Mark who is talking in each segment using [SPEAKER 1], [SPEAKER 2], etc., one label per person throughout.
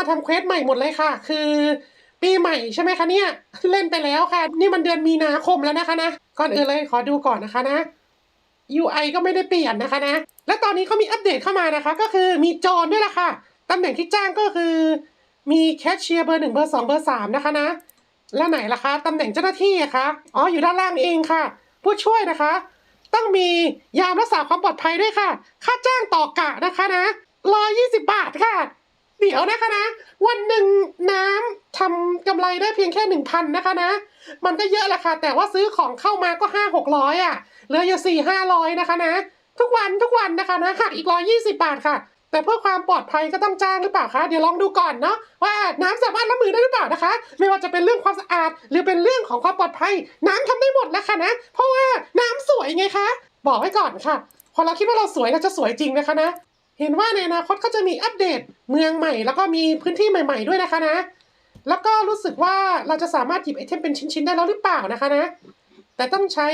[SPEAKER 1] มาทำเควสใหม่หมดเลยค่ะ คือ ปีใหม่ใช่ไหมคะเนี่ย เล่นไปแล้วค่ะ นี่มันเดือนมีนาคมแล้วนะคะนะ ก่อนอื่นเลยขอดูก่อนนะคะนะ UI ก็ไม่ได้เปลี่ยนนะคะนะ และตอนนี้เขามีอัปเดตเข้ามานะคะ ก็คือมีโจรด้วยล่ะค่ะ ตำแหน่งที่จ้างก็คือ มีแคชเชียร์เบอร์หนึ่งเบอร์สองเบอร์สามนะคะนะ แล้วไหนล่ะคะตำแหน่งเจ้าหน้าที่อะคะ อ๋ออยู่ด้านล่างเองค่ะ ผู้ช่วยนะคะ ต้องมียามรักษาความปลอดภัยด้วยค่ะ ค่าจ้างต่อกะนะคะนะร้อยยี่สิบบาทค่ะ เดี๋ยวนะคะนะ วันหนึ่งน้ำทำกำไรได้เพียงแค่หนึ่งพันนะคะนะ มันก็เยอะแหละค่ะ แต่ว่าซื้อของเข้ามาก็ห้าหกร้อยอะเหลืออยู่สี่ห้าร้อยนะคะนะ ทุกวันทุกวันนะคะนะหักอีกร้อยยี่สิบาทค่ะ แต่เพื่อความปลอดภัยก็ต้องจ้างหรือเปล่าคะเดี๋ยวลองดูก่อนเนาะว่าน้ำสามารถรับมือได้หรือเปล่านะคะ ไม่ว่าจะเป็นเรื่องความสะอาด หรือเป็นเรื่องของความปลอดภัย น้ำทำได้หมดแล้วค่ะนะ เพราะว่าน้ำสวยไงคะ บอกไว้ก่อนค่ะ พอเราคิดว่าเราสวยเราจะสวยจริงนะคะนะ เห็นว่าในอนาคตเขาจะมีอัปเดตเมืองใหม่ แล้วก็มีพื้นที่ใหม่ ๆด้วยนะคะนะ แล้วก็รู้สึกว่าเราจะสามารถหยิบไอเทมเป็นชิ้นๆได้แล้วหรือเปล่านะคะนะ แต่ต้องใช้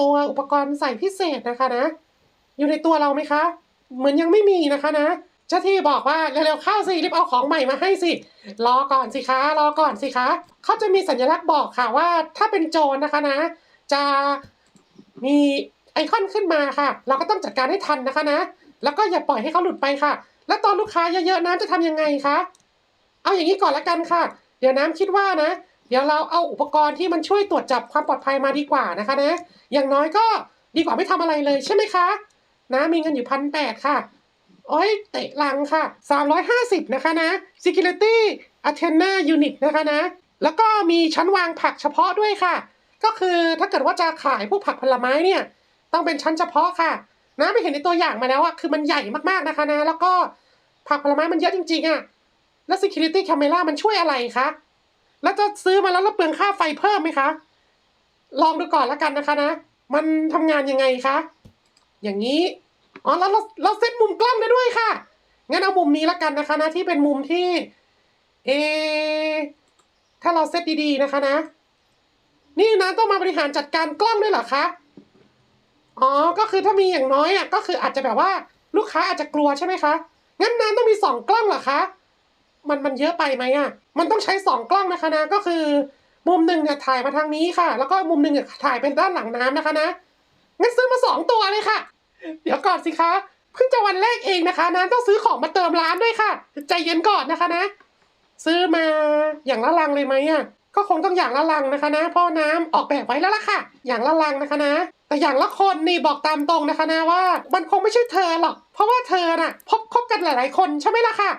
[SPEAKER 1] ตัวอุปกรณ์ใส่พิเศษนะคะนะ อยู่ในตัวเราไหมคะ เหมือนยังไม่มีนะคะนะเจ้าที่บอกว่าเร็วๆเข้าสิรีบเอาของใหม่มาให้สิ รอก่อนสิคะรอก่อนสิคะเขาจะมีสัญลักษณ์บอกค่ะว่าถ้าเป็นโจรนะคะนะ จะมีไอคอนขึ้นมาค่ะ เราก็ต้องจัดการให้ทันนะคะนะ แล้วก็อย่าปล่อยให้เขาหลุดไปค่ะ แล้วตอนลูกค้าเยอะๆน้ำจะทำยังไงคะเอาอย่างนี้ก่อนละกันค่ะ เดี๋ยวน้ำคิดว่านะ เดี๋ยวเราเอาอุปกรณ์ที่มันช่วยตรวจจับความปลอดภัยมาดีกว่านะคะนะ อย่างน้อยก็ดีกว่าไม่ทำอะไรเลยใช่ไหมคะนะมีเงินอยู่พันแปดค่ะโอ้ยเตะลังค่ะ 350 นะคะนะ Security Antenna Unit นะคะนะ แล้วก็มีชั้นวางผักเฉพาะด้วยค่ะ ก็คือถ้าเกิดว่าจะขายพวกผักผลไม้เนี่ย ต้องเป็นชั้นเฉพาะค่ะ นะไปเห็นในตัวอย่างมาแล้วอะคือมันใหญ่มากๆนะคะนะ แล้วก็ผักผลไม้มันเยอะจริงๆอะแล้ว Security Camera มันช่วยอะไรคะแล้วจะซื้อมาแล้วแล้วเปลืองค่าไฟเพิ่มไหมคะ ลองดูก่อนแล้วกันนะคะนะ มันทำงานยังไงคะอย่างนี้อ๋อแล้วเราเราเซตมุมกล้องได้ด้วยค่ะงั้นเอามุมนี้แล้วกันนะคะนะที่เป็นมุมที่เอถ้าเราเซตดีๆนะคะนะ นี่นะต้องมาบริหารจัดการกล้องด้วยเหรอคะ อ๋อ ก็คือถ้ามีอย่างน้อยอะก็คืออาจจะแบบว่าลูกค้าอาจจะกลัวใช่ไหมคะ งั้นน้ำต้องมีสองกล้องเหรอคะ มันมันเยอะไปไหมอะ มันต้องใช้สองกล้องนะคะนะ ก็คือ มุมหนึ่งเนี่ยถ่ายมาทางนี้ค่ะ แล้วก็มุมหนึ่งเนี่ยถ่ายเป็นด้านหลังน้ำนะคะนะ งั้นซื้อมาสองตัวเลยค่ะ เดี๋ยวก่อนสิคะ เพิ่งจะวันแรกเองนะคะนะต้องซื้อของมาเติมร้านด้วยค่ะ ใจเย็นก่อนนะคะนะ ซื้อมาอย่างละลังเลยไหมอะ ก็คงต้องอย่างละลังนะคะนะ เพราะน้ำออกแบบไว้แล้วล่ะค่ะ อย่างละลังนะคะนะ แต่อย่างละคนนี่บอกตามตรงนะคะนะว่า มันคงไม่ใช่เธอหรอก เพราะว่าเธอน่ะพบคบกันหลายๆคนใช่ไหมล่ะค่ะ